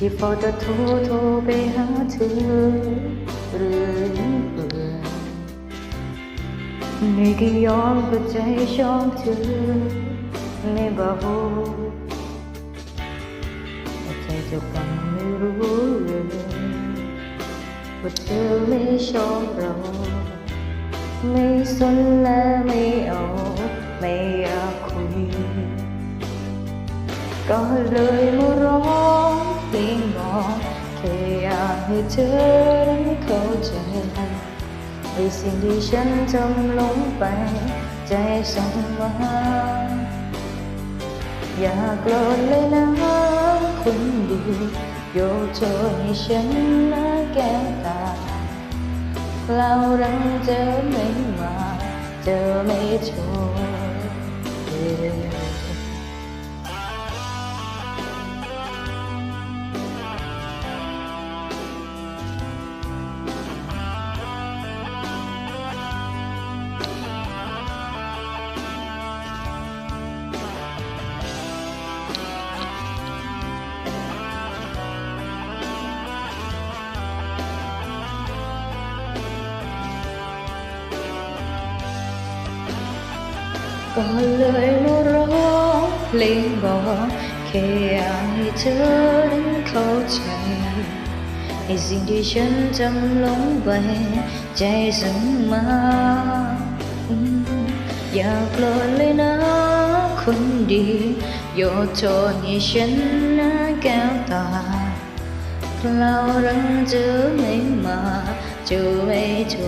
ที่เฝ้าแต่โทรโทรไปหาเธอเรื่อยเปื่อยไม่ก็ยอมเปิดใจชอบเธอไม่บอกแต่ใจเจะฟังไม่รู้เลยว่าเธอไม่ชอบเราไม่สนและไม่เอาไม่อยากคุยก็เลย ให้เธอนั้นเข้าใจในสิ่งที่ฉันทำลงไป ใจสั่งมาอย่าโกรธเลยนะคนดีโยกโทษให้ฉันนะแก้ตาเรารังเจอไม่มาเจอไม่โช ก็เลยมาร้องเพลงบอกแค่อยากให้เธอนั้นเข้าใจในสิ่งที่ฉันทำลงไปใจสั่งมาอย่าโกรธเลยนะคนดีโยโทษให้ฉันนะแก้วตาเรารังเจอไม่มาเจอไม่โทร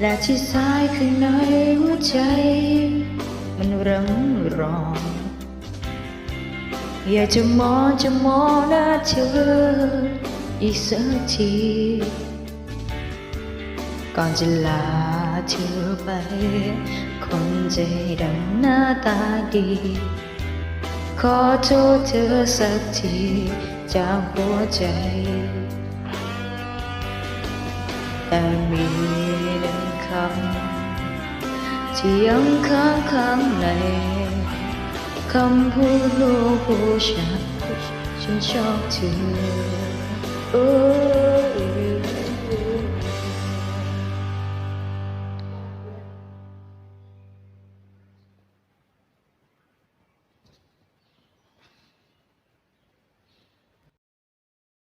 และที่ซ้ายข้างในหัวใจ มันรังรออยากจะมองจะมองหน้าเธออีกสักที ก่อนจะลาเธอไป คนใจดำหน้าตาดี ขอโทษเธอสักทีจากหัวใจ แต่มีหนึ่งคำที่ยังค้างข้างในคำพูดลูกผู้ชายฉันชอบเธอ